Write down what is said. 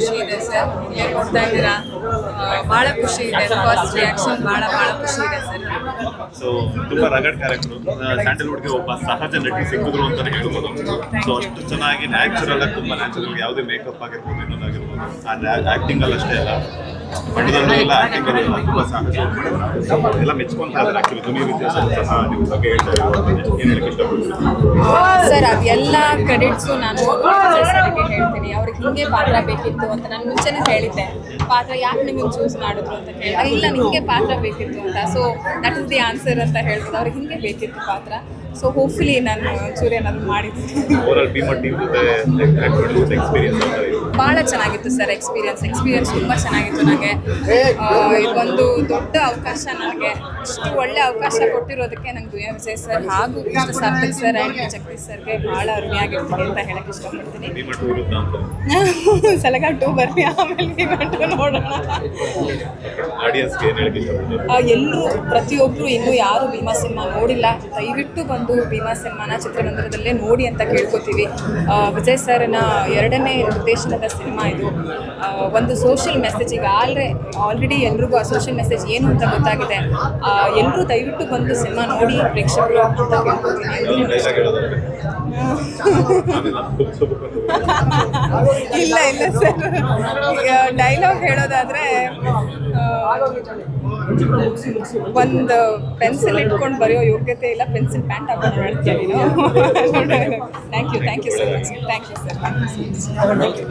ಖುಷಿ ಇದೆ ಸರ್ ಹೇಗೆ ಕೊಡ್ತಾ ಇದ್ದೀರಾ? ಬಹಳ ಖುಷಿ ಇದೆ. ಫಸ್ಟ್ ರಿಯಾಕ್ಷನ್ ಬಹಳ ಬಹಳ ಖುಷಿ ಇದೆ ಸರ್. ಸೊ ತುಂಬಾ ರಗಡ್ ಕ್ಯಾರೆಕ್ಟರ್ ಸ್ಯಾಂಡಲ್ವುಡ್ಗೆ ಒಬ್ಬ ಸಹಜ ನಟಿ ಸಿಕ್ಕಿದ್ರು ಅಂತಾನೆ ಹೇಳ್ಬೋದು. ಸೊ ಅಷ್ಟು ಚೆನ್ನಾಗಿ ನ್ಯಾಚುರಲ್ ಆಗಿ ತುಂಬಾ ನ್ಯಾಚುರಲ್ ಯಾವುದೇ ಮೇಕಪ್ ಆಗಿರ್ಬೋದು ಇನ್ನೊಂದಾಗಿರ್ಬೋದು ಆ ಆಕ್ಟಿಂಗ್ ಅಲ್ಲಿ ಅಷ್ಟೇ ಅಲ್ಲ. ಎಲ್ಲ ಆಕ್ಟಿಂಗ್ ಅಲ್ಲಿ ಎಲ್ಲ ತುಂಬಾ ಸಹಜ ಎಲ್ಲ ಮೆಚ್ಕೊಂತಾ ಇದ್ದಾರೆ ಆಕ್ಚುಲಿ ಧ್ವನಿ ವ್ಯತ್ಯಾಸ ಸಹ ನಿಮ್ಮ ಬಗ್ಗೆ ಹೇಳ್ತಾ ಇರೋದು ಏನ್ ಹೇಳಕ್ ಇಷ್ಟಪಡ್ತೀನಿ ಸರ್ ಅದೆಲ್ಲ ಕ್ರೆಡಿಟ್ಸು ನಾನು ಸರ್ಗೆ ಹೇಳ್ತೀನಿ. ಅವ್ರಿಗೆ ಹಿಂಗೆ ಪಾತ್ರ ಬೇಕಿತ್ತು ಅಂತ ನಾನು ಮುಂಚೆನೇ ಹೇಳಿದ್ದೆ. ಪಾತ್ರ ಯಾಕೆ ನಿಮಗೆ ಚೂಸ್ ಮಾಡಿದ್ರು ಅಂತ ಕೇಳಿ. ಇಲ್ಲ ನಿಮಗೆ ಪಾತ್ರ ಬೇಕಿತ್ತು ಅಂತ. So that is the answer ಅಂತ ಹೇಳ್ಬೋದು. ಅವ್ರಿಗೆ ಹಿಂಗೆ ಬೇಕಿತ್ತು ಪಾತ್ರ. ಸೊ ಹೋಪ್ಫುಲಿ ನಾನು ಒಂಚೂರು ಏನಾದ್ರು ಮಾಡಿದ್ದೀನಿ ಟೀಮ್ ಜೊತೆ ಎಕ್ಸ್ಪೀರಿಯನ್ಸ್ ಭಾಳ ಚೆನ್ನಾಗಿತ್ತು ಸರ್ ಎಕ್ಸ್ಪೀರಿಯನ್ಸ್. ಎಕ್ಸ್ಪೀರಿಯನ್ಸ್ ತುಂಬ ಚೆನ್ನಾಗಿತ್ತು ನನಗೆ ಇದೊಂದು ದೊಡ್ಡ ಅವಕಾಶ ನನಗೆ. ಇಷ್ಟು ಒಳ್ಳೆ ಅವಕಾಶ ಕೊಟ್ಟಿರೋದಕ್ಕೆ ನಂಗೆ ವಿಜಯ್ ಸರ್ ಹಾಗೂ ಕೃಷ್ಣ ಸಾರ್ಥಕ್ ಸರ್ ಆ್ಯಂಡ್ ಜಗದೀಶ್ ಸರ್ಗೆ ಭಾಳ ಋಣಿಯಾಗಿರ್ತೀನಿ ಅಂತ ಹೇಳಕ್ಕೆ ಇಷ್ಟಪಡ್ತೀನಿ. ಸಲಗ ಟೂ ಬರ್ತೀನಿ ಆಮೇಲೆ ನೋಡೋಣ. ಎಲ್ಲರೂ ಪ್ರತಿಯೊಬ್ಬರು ಇನ್ನೂ ಯಾರು ಭೀಮಾ ಸಿನಿಮಾ ನೋಡಿಲ್ಲ. ದಯವಿಟ್ಟು ಬಂದು ಭೀಮಾ ಸಿನಿಮಾನ ಚಿತ್ರಮಂದಿರದಲ್ಲೇ ನೋಡಿ ಅಂತ ಕೇಳ್ಕೊತೀವಿ. ವಿಜಯ್ ಸರ್ನ ಎರಡನೇ ನಿರ್ದೇಶನದ ಸಿನಿಮಾ ಇದು. ಒಂದು ಸೋಷಿಯಲ್ ಮೆಸೇಜ್ ಈಗ ಆಲ್ರೆ ಆಲ್ರೆಡಿ ಎಲ್ರಿಗೂ ಆ ಸೋಷಿಯಲ್ ಮೆಸೇಜ್ ಏನು ಅಂತ ಗೊತ್ತಾಗಿದೆ. ಎಲ್ಲರೂ ದಯವಿಟ್ಟು ಬಂದು ಸಿನಿಮಾ ನೋಡಿ, ಪ್ರೇಕ್ಷಕರು ಅಂತ ಇಲ್ಲ ಇಲ್ಲ ಸರ್ ಡೈಲಾಗ್ ಹೇಳೋದಾದ್ರೆ ಒಂದು ಪೆನ್ಸಿಲ್ ಇಟ್ಕೊಂಡು ಬರೆಯೋ ಯೋಗ್ಯತೆ ಇಲ್ಲ ಪೆನ್ಸಿಲ್ ಪ್ಯಾಂಟ್ ಹಾಕೊಂಡು ಹೇಳ್ತೀವಿ thank you thank you so much thank you sir thank you